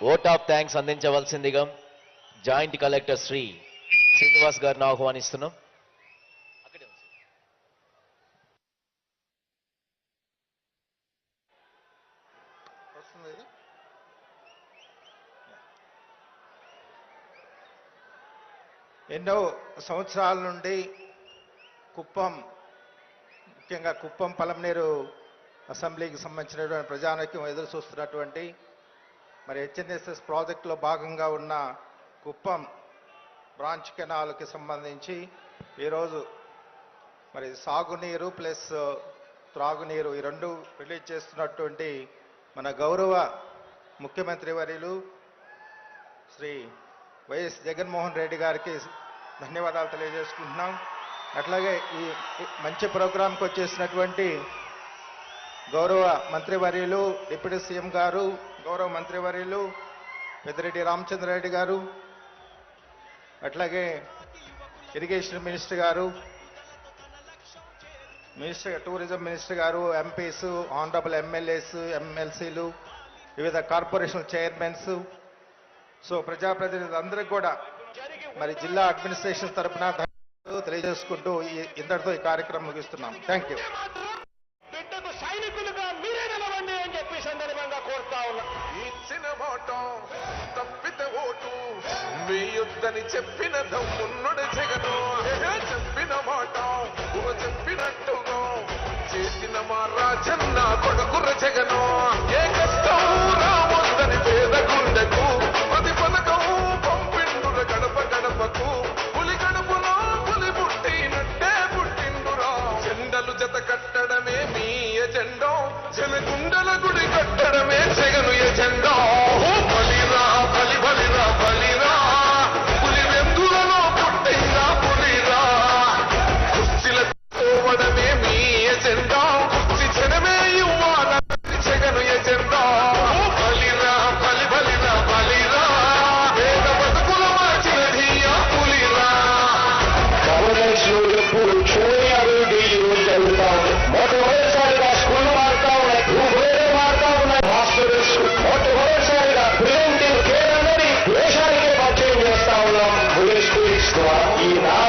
Vote of thanks అందించవలసిందిగా joint collector Shri Srinivas గారిని ఆహ్వానిస్తున్నాం. ఎన్నో సంవత్సరాల నుండి కుప్పం ముఖ్యంగా కుప్పం పలమనేరు అసెంబ్లీకి సంబంధించినటువంటి ప్రజానైక్యం ఎదురు చూస్తున్నటువంటి మరి హెచ్ఎన్ఎస్ఎస్ ప్రాజెక్టులో భాగంగా ఉన్న కుప్పం బ్రాంచ్ కెనాల్కి సంబంధించి ఈరోజు మరి సాగునీరు ప్లస్ త్రాగునీరు ఈ రెండు రిలీజ్ చేస్తున్నటువంటి మన గౌరవ ముఖ్యమంత్రి వర్యులు శ్రీ వైఎస్ జగన్మోహన్ రెడ్డి గారికి ధన్యవాదాలు తెలియజేసుకుంటున్నాం. అట్లాగే ఈ మంచి ప్రోగ్రాంకి వచ్చేసినటువంటి గౌరవ మంత్రివర్యులు డిప్యూటీ సీఎం గారు గౌరవ మంత్రివర్యులు పెద్దిరెడ్డి రామచంద్రారెడ్డి గారు అట్లాగే ఇరిగేషన్ మినిస్టర్ గారు మినిస్టర్ టూరిజం మినిస్టర్ గారు ఎంపీస్ ఆనరబుల్ ఎమ్మెల్యేస్ ఎమ్మెల్సీలు వివిధ కార్పొరేషన్ చైర్మన్స్. సో ప్రజాప్రతినిధులు అందరికీ కూడా మరి జిల్లా అడ్మినిస్ట్రేషన్ తరపున తెలియజేసుకుంటూ ఇంతటితో ఈ కార్యక్రమం ముగిస్తున్నాం. థ్యాంక్ యూ కోరుతా ఉన్నా ఇచ్చిన మాట తప్పిత ఓటు. వేయొద్దని చెప్పిన దమ్మున్నడు జగను. చెప్పిన మాట చెప్పినట్టుగా చేసిన మా రాజన్న కొడుకుర జగను. ఏ Histoire irá.